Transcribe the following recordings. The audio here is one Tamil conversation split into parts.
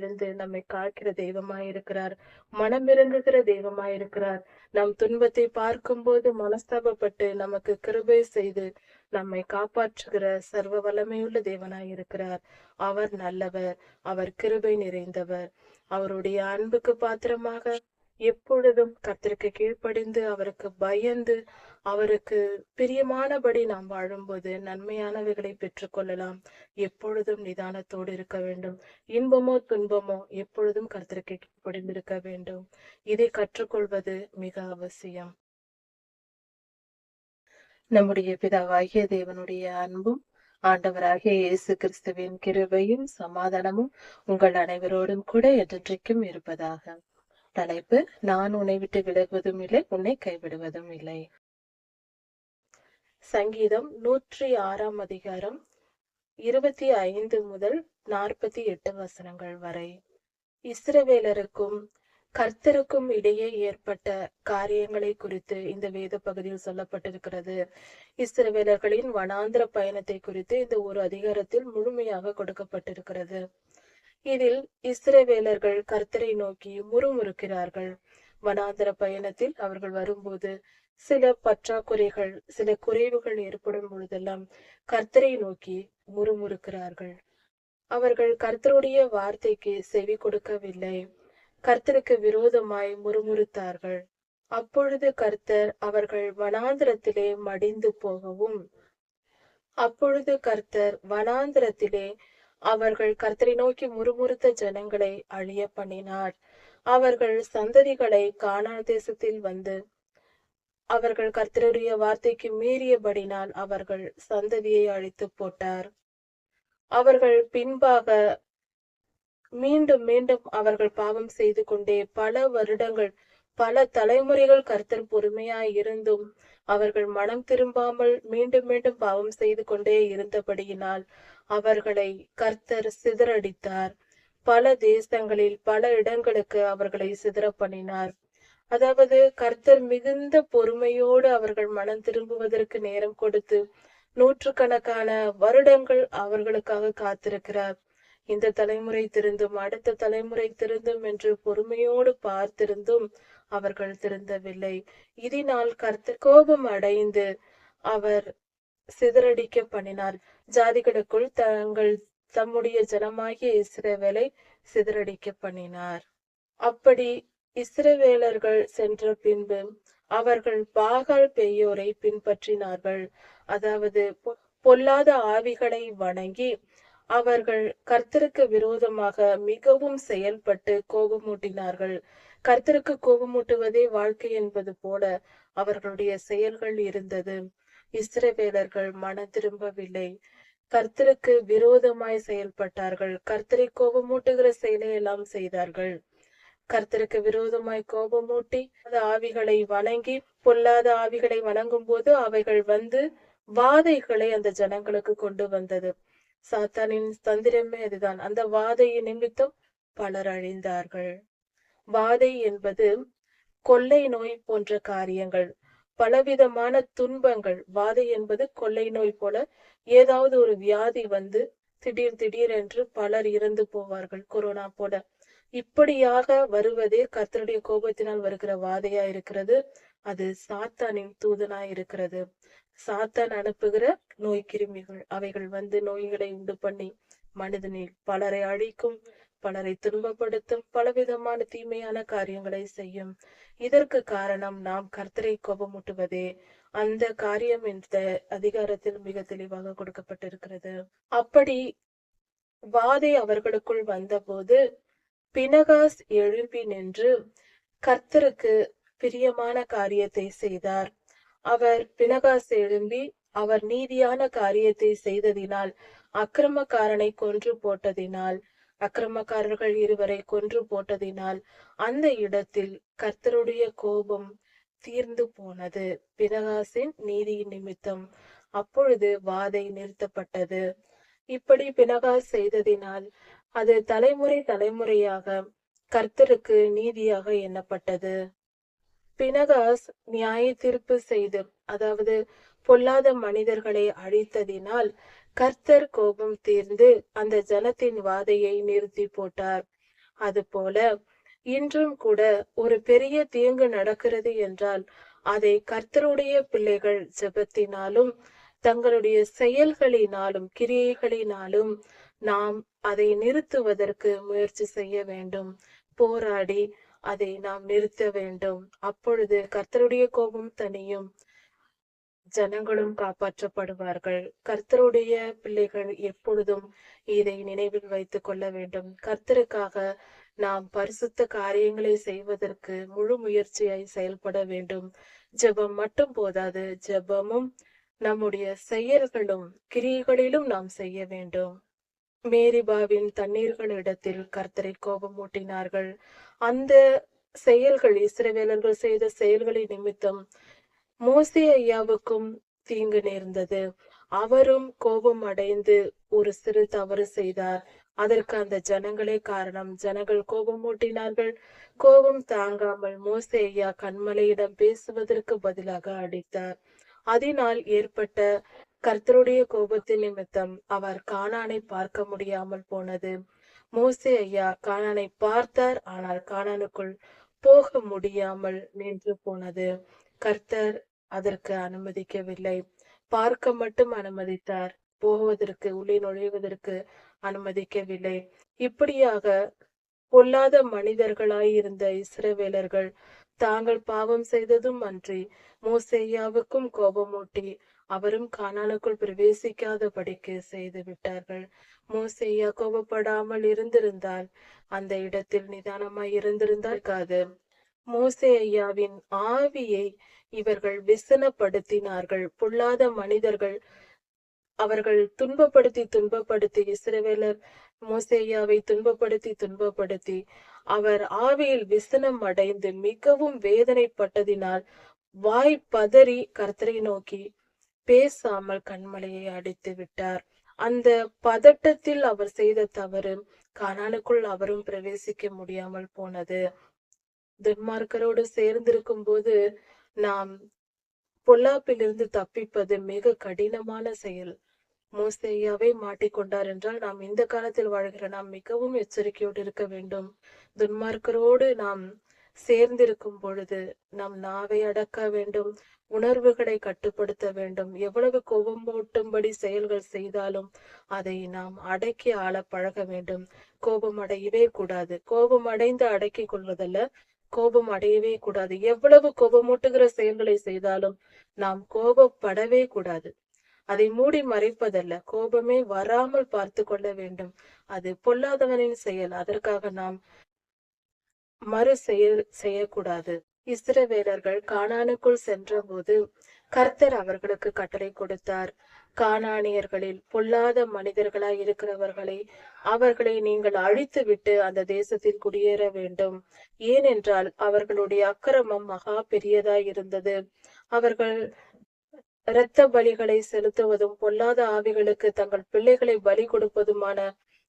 இருந்து நம்மை காக்கிற தெய்வமாய் இருக்கிறார். மனம் இறங்குகிற தெய்வமாய் இருக்கிறார். நம் துன்பத்தை பார்க்கும்போது மனஸ்தாபப்பட்டு நமக்கு கிருபை செய்து நம்மை காப்பாற்றுகிற சர்வ வல்லமையுள்ள தேவனாய் இருக்கிறார். அவர் நல்லவர் அவர் கிருபை நிறைந்தவர். அவருடைய அன்புக்கு பாத்திரமாக எப்பொழுதும் கத்திற்கு கீழ்ப்படிந்து அவருக்கு பயந்து அவருக்கு பிரியமானபடி நாம் வாழும்போது நன்மையானவைகளை பெற்றுக்கொள்ளலாம் எப்பொழுதும் நிதானத்தோடு இருக்க வேண்டும். இன்பமோ துன்பமோ எப்பொழுதும் கர்த்தருக்கு கீழ்ப்படிந்திருக்க வேண்டும். இதை கற்றுக்கொள்வது மிக அவசியம். நம்முடைய பிதாவாகிய தேவனுடைய அன்பும் ஆண்டவராகிய இயேசு கிறிஸ்துவின் கிருபையும் சமாதானமும் உங்கள் அனைவரோடும் கூட என்றென்றைக்கும் இருப்பதாக. தலைப்பு நான் உன்னை விட்டு விலகுவதும் இல்லை உன்னை கைவிடுவதும் இல்லை. சங்கீதம் நூற்றி ஆறாம் அதிகாரம் இருபத்தி ஐந்து முதல் நாற்பத்தி எட்டு வசனங்கள் வரை. இஸ்ரவேலருக்கும் கர்த்தருக்கும் இடையே ஏற்பட்ட காரியங்களை குறித்து இந்த வேத பகுதியில் சொல்லப்பட்டிருக்கிறது. இஸ்ரவேலர்களின் வனாந்திர பயணத்தை குறித்து இந்த ஒரு அதிகாரத்தில் முழுமையாக கொடுக்கப்பட்டிருக்கிறது. இதில் இஸ்ரவேலர்கள் கர்த்தரை நோக்கி முறுமுறுக்கிறார்கள். வனாந்திர பயணத்தில் அவர்கள் வரும்போது சில பற்றாக்குறைகள் சில குறைவுகள் ஏற்படும் பொழுதெல்லாம் கர்த்தரை நோக்கி முறுமுறுக்கிறார்கள். அவர்கள் கர்த்தருடைய வார்த்தைக்கு செவி கொடுக்கவில்லை. கர்த்தருக்கு விரோதமாய் முறுமுறுத்தார்கள். அப்பொழுது கர்த்தர் அவர்கள் வனாந்திரத்திலே மடிந்து போகவும் அப்பொழுது கர்த்தர் வனாந்திரத்திலே அவர்கள் கர்த்தரை நோக்கி முறுமுறுத்த ஜனங்களை அழிய பண்ணினார். அவர்கள் சந்ததிகளை கானான் தேசத்தில் வந்து அவர்கள் கர்த்தருடைய வார்த்தைக்கு மீறியபடினால் அவர்கள் சந்ததியை அழித்து போட்டார். அவர்கள் பின்பாக மீண்டும் மீண்டும் அவர்கள் பாவம் செய்து கொண்டே பல வருடங்கள் பல தலைமுறைகள் கர்த்தர் பொறுமையாய் இருந்தும் அவர்கள் மனம் திரும்பாமல் மீண்டும் மீண்டும் பாவம் செய்து கொண்டே இருந்தபடியினால் அவர்களை கர்த்தர் சிதறடித்தார். பல தேசங்களில் பல இடங்களுக்கு அவர்களை சிதற பண்ணினார். அதாவது கர்த்தர் மிகுந்த பொறுமையோடு அவர்கள் மனம் திரும்புவதற்கு நேரம் கொடுத்து நூற்றுக்கணக்கான வருடங்கள் அவர்களுக்காக காத்திருக்கிறார். இந்த தலைமுறை திருந்தும் அடுத்த தலைமுறை திருந்தும் என்று பொறுமையோடு பார்த்திருந்தும் அவர்கள் திருந்தவில்லை. இதனால் கர்த்தர் கோபம் அடைந்து அவர் சிதறடிக்க பண்ணினார். ஜாதிகளுக்குள் தங்கள் தம்முடைய ஜனமாகிய இஸ்ரேவேலை சிதறடிக்க பண்ணினார். அப்படி இஸ்ரவேலர்கள் சென்ற பின்பு அவர்கள் பாகால் பெய்யோரை பின்பற்றினார்கள். அதாவது பொல்லாத ஆவிகளை வணங்கி அவர்கள் கர்த்தருக்கு விரோதமாக மிகவும் செயல்பட்டு கோபமூட்டினார்கள். கர்த்தருக்கு கோபமூட்டுவதே வாழ்க்கை என்பது போல அவர்களுடைய செயல்கள் இருந்தது. இஸ்ரவேலர்கள் மன திரும்பவில்லை. கர்த்தருக்கு விரோதமாய் செயல்பட்டார்கள். கர்த்தரை கோபமூட்டுகிற செயலை எல்லாம் செய்தார்கள். கர்த்தருக்கு விரோதமாய் கோபமூட்டி அது ஆவிகளை வணங்கி பொல்லாத ஆவிகளை வணங்கும் போது அவைகள் வந்து வாதைகளை அந்த ஜனங்களுக்கு கொண்டு வந்தது. சாத்தானின் தந்திரமே அதுதான். அந்த வாதையின் நிமித்தம் பலர் அழிந்தார்கள். வாதை என்பது கொள்ளை நோய் போன்ற காரியங்கள் பலவிதமான துன்பங்கள். வாதை என்பது கொள்ளை நோய் போல ஏதாவது ஒரு வியாதி வந்து திடீர் திடீர் என்று பலர் இறந்து போவார்கள் கொரோனா போல. இப்படியாக வருவதே கர்த்தருடைய கோபத்தினால் வருகிற வாதையா இருக்கிறது. அது சாத்தானின் தூதனா இருக்கிறது. சாத்தான் அனுப்புகிற நோய் கிருமிகள் அவைகள் வந்து நோய்களை உண்டு பண்ணி மனிதனில் பலரை அழிக்கும் பலரை துன்பப்படுத்தும் பலவிதமான தீமையான காரியங்களை செய்யும். இதற்கு காரணம் நாம் கர்த்தரை கோபமூட்டுவதே. அந்த காரியம் இந்த அதிகாரத்தில் மிக தெளிவாக கொடுக்கப்பட்டிருக்கிறது. அப்படி வாதை அவர்களுக்குள் வந்தபோது பினகாஸ் எழும்பி நின்று கர்த்தருக்கு பிரியமான காரியத்தை செய்தார். அவர் பினகாஸ் எழும்பி அவர் நீதியான காரியத்தை செய்ததினால் அக்கிரமக்காரனை கொன்று போட்டதினால் அக்கிரமக்காரர்கள் இருவரை கொன்று போட்டதினால் அந்த இடத்தில் கர்த்தருடைய கோபம் தீர்ந்து போனது. பினகாசின் நீதியின் நிமித்தம் அப்பொழுது வாதை நிறுத்தப்பட்டது. இப்படி பினகாஸ் செய்ததினால் அது தலைமுறை தலைமுறையாக கர்த்தருக்கு நீதியாக எண்ணப்பட்டது. பினகாஸ் நியாய தீர்ப்பு செய்து அதாவது பொல்லாத மனிதர்களை அழித்ததினால் கர்த்தர் கோபம் தீர்ந்து அந்த ஜனத்தின் வாதையை நிறுத்தி போட்டார். அதுபோல இன்றும் கூட ஒரு பெரிய தீங்கு நடக்கிறது என்றால் அதை கர்த்தருடைய பிள்ளைகள் ஜெபத்தினாலும் தங்களுடைய செயல்களினாலும் கிரியைகளினாலும் நாம் அதை நிறுத்துவதற்கு முயற்சி செய்ய வேண்டும். போராடி அதை நாம் நிறுத்த வேண்டும். அப்பொழுது கர்த்தருடைய கோபம் தனியும் ஜனங்களும் காப்பாற்றப்படுவார்கள். கர்த்தருடைய பிள்ளைகள் எப்பொழுதும் இதை நினைவில் வைத்துக் கொள்ள வேண்டும். கர்த்தருக்காக நாம் பரிசுத்த காரியங்களை செய்வதற்கு முழு முயற்சியாய் செயல்பட வேண்டும். ஜெபம் மட்டும் போதாது. ஜெபமும் நம்முடைய செயல்களும் கிரியைகளிலும் நாம் செய்ய வேண்டும். மேரிபாவின் தண்ணீர்களிடத்தில் கர்த்தரை கோபம் மூட்டினார்கள் அந்த செயல்கள் இஸ்ரவேலர்கள் செய்த செயல்களின் நிமித்தம் மோசி ஐயாவுக்கும் தீங்கு நேர்ந்தது. அவரும் கோபம் அடைந்து ஒரு சிறு தவறு செய்தார். அதற்கு அந்த ஜனங்களே காரணம். ஜனங்கள் கோபம் ஊட்டினார்கள். கோபம் தாங்காமல் மோசே ஐயா கண்மலையிடம் பேசுவதற்கு பதிலாக அடித்தார். அதனால் ஏற்பட்ட கர்த்தருடைய கோபத்தின் நிமித்தம் அவர் காணானை பார்க்க முடியாமல் போனது. மோசே ஐயா காணானை பார்த்தார் ஆனால் காணானுக்குள் போக முடியாமல் நின்று போனது. கர்த்தர் அதற்கு அனுமதிக்கவில்லை. பார்க்க மட்டும் அனுமதித்தார். போவதற்கு உள்ளே நுழைவதற்கு அனுமதிக்கவில்லை. இப்படியாக பொல்லாத மனிதர்களாய் இருந்த இஸ்ரவேலர்கள் தாங்கள் பாவம் செய்ததும் அன்றி மோசேயாவுக்கும் கோபமூட்டி அவரும் கானாலுக்குள் பிரவேசிக்காதபடிக்கு செய்து விட்டார்கள். மோசையா கோபப்படாமல் இருந்திருந்தால் அந்த இடத்தில் நிதானமாய் இருந்திருந்திருக்காது மோசே ஐயாவின் ஆவியை இவர்கள் விசனப்படுத்தினார்கள். பொல்லாத மனிதர்கள் அவர்கள் துன்பப்படுத்தி துன்பப்படுத்தி இஸ்ரவேலர் மோசேயாவை துன்பப்படுத்தி துன்பப்படுத்தி அவர் ஆவியில் விசனம் அடைந்து மிகவும் வேதனைப்பட்டதினால் வாய் பதறி கர்த்தரை நோக்கி பேசாமல் கண்மலையை அடித்து விட்டார். அந்த பதட்டத்தில் அவர் செய்த தவறு கானானுக்குள் அவரும் பிரவேசிக்க முடியாமல் போனது. துன்மார்க்கரோடு சேர்ந்திருக்கும் போது நாம் பொல்லாப்பிலிருந்து தப்பிப்பது மிக கடினமான செயல். மோசையாவே மாட்டிக்கொண்டார் என்றால் நாம் இந்த காலத்தில் வாழ்கிற நாம் மிகவும் எச்சரிக்கையோடு இருக்க வேண்டும். துன்மார்க்கரோடு நாம் சேர்ந்திருக்கும் பொழுது நம் நாவை அடக்க வேண்டும். உணர்வுகளை கட்டுப்படுத்த வேண்டும். எவ்வளவு கோபம் ஓட்டும்படி செயல்கள் செய்தாலும் அதை நாம் அடக்கி ஆள பழக வேண்டும். கோபம் அடையவே கூடாது. கோபம் அடைந்து அடக்கி கொள்வதல்ல. கோபம் அடையவே கூடாது. எவ்வளவு கோபமூட்டுகிற செயல்களை செய்தாலும் நாம் கோபப்படவே கூடாது. அதை மூடி மறைப்பதல்ல. கோபமே வராமல் பார்த்து கொள்ள வேண்டும். அது பொல்லாதவனின் செயல். அதற்காக நாம் மறு செயல் செய்யக்கூடாது. இஸ்ரவேலர்கள் கானானுக்குள் சென்றபோது கர்த்தர் அவர்களுக்கு கட்டளை கொடுத்தார். கானானியர்களில் பொல்லாத மனிதர்களாய் இருக்கிறவர்களை அவர்களை நீங்கள் அழித்து விட்டு அந்த தேசத்தில் குடியேற வேண்டும். ஏனென்றால் அவர்களுடைய அக்கிரமம் மகா பெரியதாய் இருந்தது. அவர்கள் இரத்த பலிகளை செலுத்துவதும் பொல்லாத ஆவிகளுக்கு தங்கள் பிள்ளைகளை பலி கொடுப்பதுமான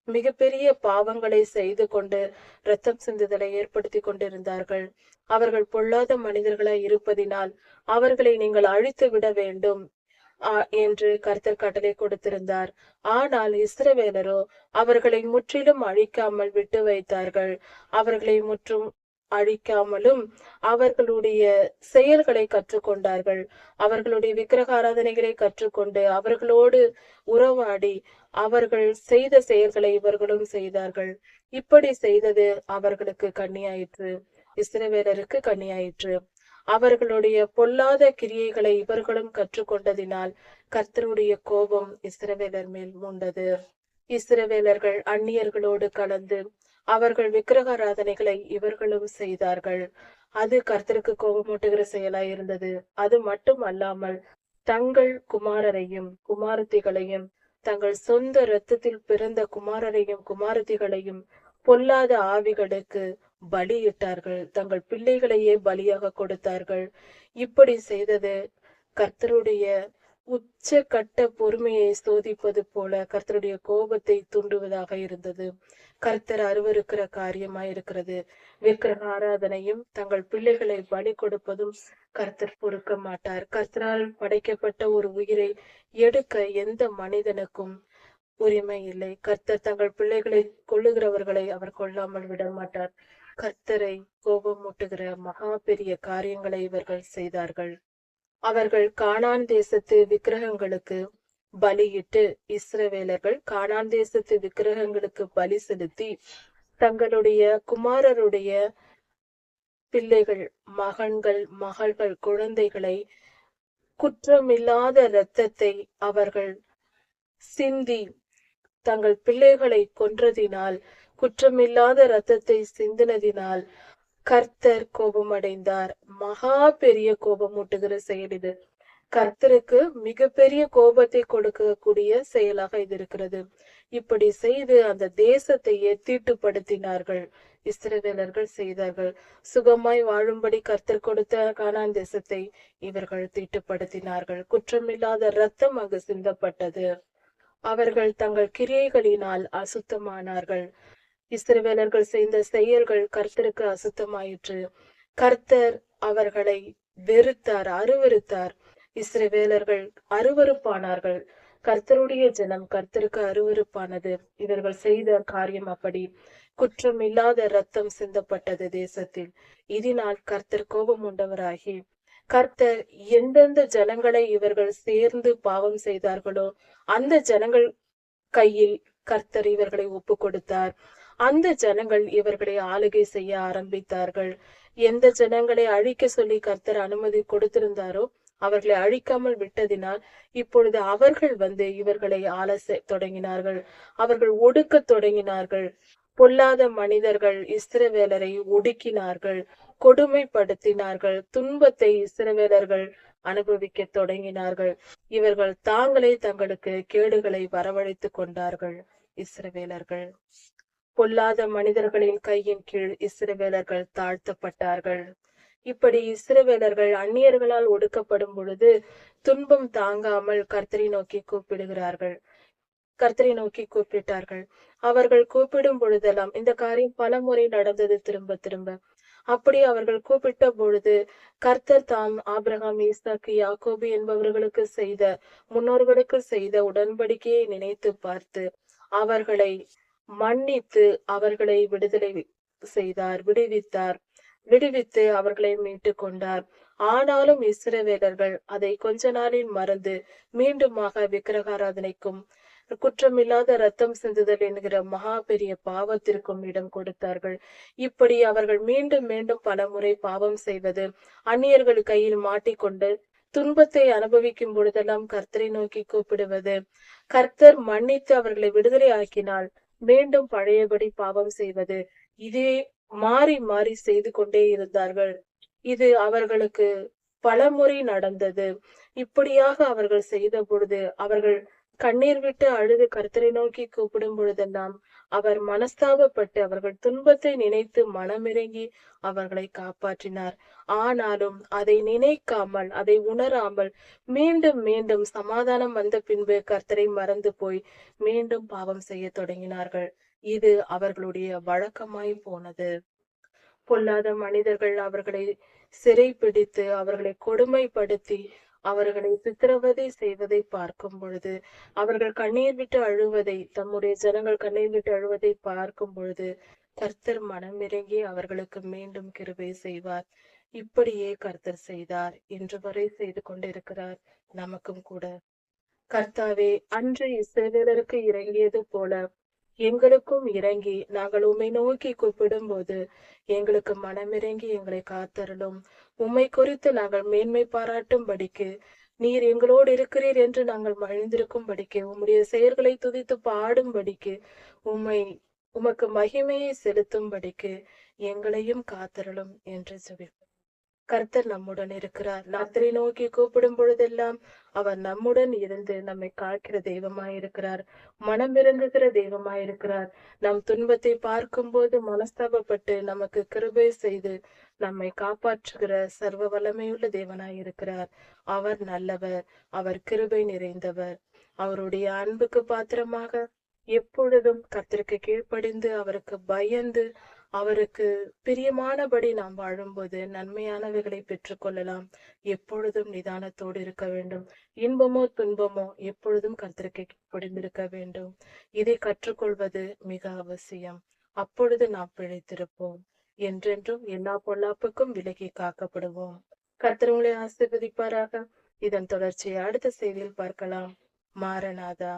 மிகப்பெரிய பாவங்களை செய்து கொண்டு இரத்தம் சிந்துதலை ஏற்படுத்தி கொண்டிருந்தார்கள். அவர்கள் பொல்லாத மனிதர்களாய் இருப்பதினால் அவர்களை நீங்கள் அழித்து விட வேண்டும் என்று கர்த்தர் கட்டளை கொடுத்திருந்தார். ஆனால் இஸ்ரவேலரோ அவர்களை முற்றிலும் அழிக்காமல் விட்டு வைத்தார்கள். அவர்களை முற்றும் அழிக்காமலும் அவர்களுடைய செயல்களை கற்றுக்கொண்டார்கள். அவர்களுடைய விக்கிரக ஆராதனைகளை கற்றுக்கொண்டு அவர்களோடு உறவாடி அவர்கள் செய்த செயல்களை இவர்களும் செய்தார்கள். இப்படி செய்தது அவர்களுக்கு கண்ணியாயிற்று. இஸ்ரவேலருக்கு கண்ணியாயிற்று. அவர்களுடைய பொல்லாத கிரியைகளை இவர்களும் கற்றுக்கொண்டதினால் கர்த்தருடைய கோபம் இஸ்ரவேலர் மேல் மூண்டது. இஸ்ரவேலர்கள் அந்நியர்களோடு கலந்து அவர்கள் விக்கிரக ஆராதனைகளை இவர்களும் செய்தார்கள். அது கர்த்தருக்கு கோபமூட்டுகிற செயலாய் இருந்தது அது மட்டும் அல்லாமல் தங்கள் குமாரரையும் குமாரத்திகளையும் தங்கள் சொந்த இரத்தத்தில் பிறந்த குமாரரையும் குமாரத்திகளையும் பொல்லாத ஆவிகளுக்கு பலியிட்டார்கள். தங்கள் பிள்ளைகளையே பலியாக கொடுத்தார்கள். இப்படி செய்தது கர்த்தருடைய உச்ச கட்ட பொறுமையை சோதிப்பது போல கர்த்தருடைய கோபத்தை தூண்டுவதாக இருந்தது. கர்த்தர் அருவருக்கிற காரியமா இருக்கிறது விக்கிரக ஆராதனையும் தங்கள் பிள்ளைகளை பலி கொடுப்பதும் கர்த்தர் பொறுக்க மாட்டார். கர்த்தரால் படைக்கப்பட்ட ஒரு உயிரை எடுக்க எந்த மனிதனுக்கும் உரிமை இல்லை. கர்த்தர் தங்கள் பிள்ளைகளை கொள்ளுகிறவர்களை அவர் கொல்லாமல் விட மாட்டார். கர்த்தரை கோபமூட்டுகிற மகா பெரிய காரியங்களை இவர்கள் செய்தார்கள். அவர்கள் காணான் தேசத்து விக்கிரகங்களுக்கு பலியிட்டு இஸ்ரவேலர்கள் கானான் தேசத்து விக்கிரகங்களுக்கு பலி செலுத்தி தங்களுடைய குமாரருடைய பிள்ளைகள் மகன்கள் மகள்கள் குழந்தைகளை குற்றமில்லாத இரத்தத்தை அவர்கள் சிந்தி தங்கள் பிள்ளைகளை கொன்றதினால் குற்றமில்லாத இரத்தத்தை சிந்தினதினால் கர்த்தர் கோபமடைந்தார். மகா பெரிய கோபமூட்டுகிற செயல் இது. கர்த்தருக்கு மிகப்பெரிய கோபத்தை கொடுக்கக்கூடிய செயலாக இது இருக்கிறது. இப்படி செய்து அந்த தேசத்தையே தீட்டுப்படுத்தினார்கள். இஸ்ரவேலர்கள் செய்தார்கள். சுகமாய் வாழும்படி கர்த்தர் கொடுத்த கானான் தேசத்தை இவர்கள் தீட்டுப்படுத்தினார்கள். குற்றமில்லாத இரத்தம் அங்கு சிந்தப்பட்டது. அவர்கள் தங்கள் கிரியைகளினால் அசுத்தமானார்கள். இஸ்ரவேலர்கள் செய்த செயல்கள் கர்த்தருக்கு அசுத்தமாயிற்று. கர்த்தர் அவர்களை வெறுத்தார் அருவருத்தார். இஸ்ரவேலர்கள் அருவருப்பானார்கள். கர்த்தருடைய ஜனம் கர்த்தருக்கு அருவருப்பானது. இவர்கள் செய்த காரியம் அப்படி. குற்றம் இல்லாத ரத்தம் சிந்தப்பட்டது தேசத்தில். இதனால் கர்த்தர் கோபம் உண்டவராகி கர்த்தர் எந்தெந்த ஜனங்களை இவர்கள் சேர்ந்து பாவம் செய்தார்களோ அந்த ஜனங்கள் கையில் கர்த்தர் இவர்களை ஒப்பு கொடுத்தார் அந்த ஜனங்கள் இவர்களை ஆளுகை செய்ய ஆரம்பித்தார்கள். எந்த ஜனங்களை அழிக்க சொல்லி கர்த்தர் அனுமதி கொடுத்திருந்தாரோ அவர்களை அழிக்காமல் விட்டதினால் இப்பொழுது அவர்கள் வந்து இவர்களை ஆலச தொடங்கினார்கள். அவர்கள் ஒடுக்க தொடங்கினார்கள். பொல்லாத மனிதர்கள் இஸ்ரவேலரை ஒடுக்கினார்கள். கொடுமைப்படுத்தினார்கள். துன்பத்தை இஸ்ரவேலர்கள் அனுபவிக்க தொடங்கினார்கள். இவர்கள் தாங்களே தங்களுக்கு கேடுகளை வரவழைத்துக் கொண்டார்கள். இஸ்ரவேலர்கள். பொல்லாத மனிதர்களின் கையின் கீழ் இஸ்ரவேலர்கள் தாழ்த்தப்பட்டார்கள். இப்படி இஸ்ரவேலர்கள் அந்நியர்களால் ஒடுக்கப்படும் பொழுது துன்பம் தாங்காமல் கர்த்தரை நோக்கி கூப்பிடுகிறார்கள். கர்த்தரை நோக்கி கூப்பிட்டார்கள். அவர்கள் கூப்பிடும் பொழுதெல்லாம் இந்த காரியம் பல முறை நடந்தது திரும்ப திரும்ப. அப்படி அவர்கள் கூப்பிட்ட பொழுது கர்த்தர் தாம் ஆபிரகாம் ஈசாக்கு யாக்கோபு என்பவர்களுக்கு செய்த முன்னோர்களுக்கு செய்த உடன்படிக்கையை நினைத்து பார்த்து அவர்களை மன்னித்து அவர்களை விடுதலை செய்தார் விடுவித்தார். விடுவித்து அவர்களை மீட்டு கொண்டார். ஆனாலும் இஸ்ரவேலர்கள் அதை கொஞ்ச நாளில் மறந்து மீண்டுமாக விக்கிரகாராதனைக்கும் குற்றமில்லாத ரத்தம் சிந்துதல் என்கிற மகா பெரிய பாவத்திற்கும் இடம் கொடுத்தார்கள். இப்படி அவர்கள் மீண்டும் மீண்டும் பலமுறை பாவம் செய்வது அந்நியர்கள் கையில் மாட்டிக்கொண்டு துன்பத்தை அனுபவிக்கும் பொழுதெல்லாம் கர்த்தரை நோக்கி கூப்பிடுவது. கர்த்தர் மன்னித்து அவர்களை விடுதலை ஆக்கினால் மீண்டும் பழையபடி பாவம் செய்வது. இதே மாறி மாறி செய்து கொண்டே இருந்தார்கள். இது அவர்களுக்கு பலமுறை நடந்தது. இப்படியாக அவர்கள் செய்த பொழுது அவர்கள் கண்ணீர் விட்டு அழுது கர்த்தரை நோக்கி கூப்பிடும் பொழுதெல்லாம் அவர் மனஸ்தாபப்பட்டு அவர்கள் துன்பத்தை நினைத்து மனமிறங்கி அவர்களை காப்பாற்றினார். ஆனாலும் அதை நினைக்காமல் அதை உணராமல் மீண்டும் மீண்டும் சமாதானம் வந்த பின்பு கர்த்தரை மறந்து போய் மீண்டும் பாவம் செய்ய தொடங்கினார்கள். இது அவர்களுடைய வழக்கமாய் போனது. பொல்லாத மனிதர்கள் அவர்களை சிறைப்பிடித்து அவர்களை கொடுமைப்படுத்தி அவர்களை சித்திரவதை செய்வதை பார்க்கும் பொழுது அவர்கள் கண்ணீர் விட்டு அழுவதை தம்முடைய ஜனங்கள் கண்ணீர் விட்டு அழுவதை பார்க்கும் பொழுது கர்த்தர் மனமிறங்கி அவர்களுக்கு மீண்டும் கிருபை செய்வார். இப்படியே கர்த்தர் செய்தார். இன்று வரை செய்து கொண்டிருக்கிறார். நமக்கும் கூட. கர்த்தாவே அன்று இசைவேலருக்கு இறங்கியது போல எங்களுக்கும் இறங்கி நாங்கள் உம்மை நோக்கி கூப்பிடும்போது எங்களுக்கு மனமிறங்கி எங்களை காத்தருளும். உம்மை குறித்து நாங்கள் மேன்மை பாராட்டும்படிக்கு நீர் எங்களோடு இருக்கிறீர் என்று நாங்கள் மகிழ்ந்திருக்கும்படிக்கு உம்முடைய செயல்களை துதித்து பாடும்படிக்கு உம்மை உமக்கு மகிமையை செலுத்தும்படிக்கு எங்களையும் காத்தருளும் என்று ஜெபிப்போம். கர்த்தர் நம்முடன் இருக்கிறார். ராத்திரி நோக்கி கூப்பிடும் பொழுதெல்லாம் அவர் நம்முடன் இருந்து நம்மை காக்கிற தெய்வமாயிருக்கிறார் மனம் இறங்குகிற தெய்வமாயிருக்கிறார் நம் துன்பத்தை பார்க்கும் போது மனஸ்தாபப்பட்டு நமக்கு கிருபை செய்து நம்மை காப்பாற்றுகிற சர்வ வல்லமையுள்ள தேவனாயிருக்கிறார் அவர் நல்லவர் அவர் கிருபை நிறைந்தவர். அவருடைய அன்புக்கு பாத்திரமாக எப்பொழுதும் கர்த்தருக்கு கீழ்ப்படிந்து அவருக்கு பயந்து அவருக்கு பிரியமானபடி நாம் வாழும்போது நன்மையானவைகளை பெற்றுக்கொள்ளலாம். எப்பொழுதும் நிதானத்தோடு இருக்க வேண்டும். இன்பமோ துன்பமோ எப்பொழுதும் கர்த்தருக்கு படிந்திருக்க வேண்டும். இதை கற்றுக்கொள்வது மிக அவசியம். அப்பொழுது நாம் பிழைத்திருப்போம். என்றென்றும் எல்லா பொல்லாப்புக்கும் விலகி காக்கப்படுவோம். கர்த்தர் உங்களை ஆசீர்வதிப்பாராக. இதன் தொடர்ச்சியை அடுத்த செய்தியில் பார்க்கலாம். மாரநாதா.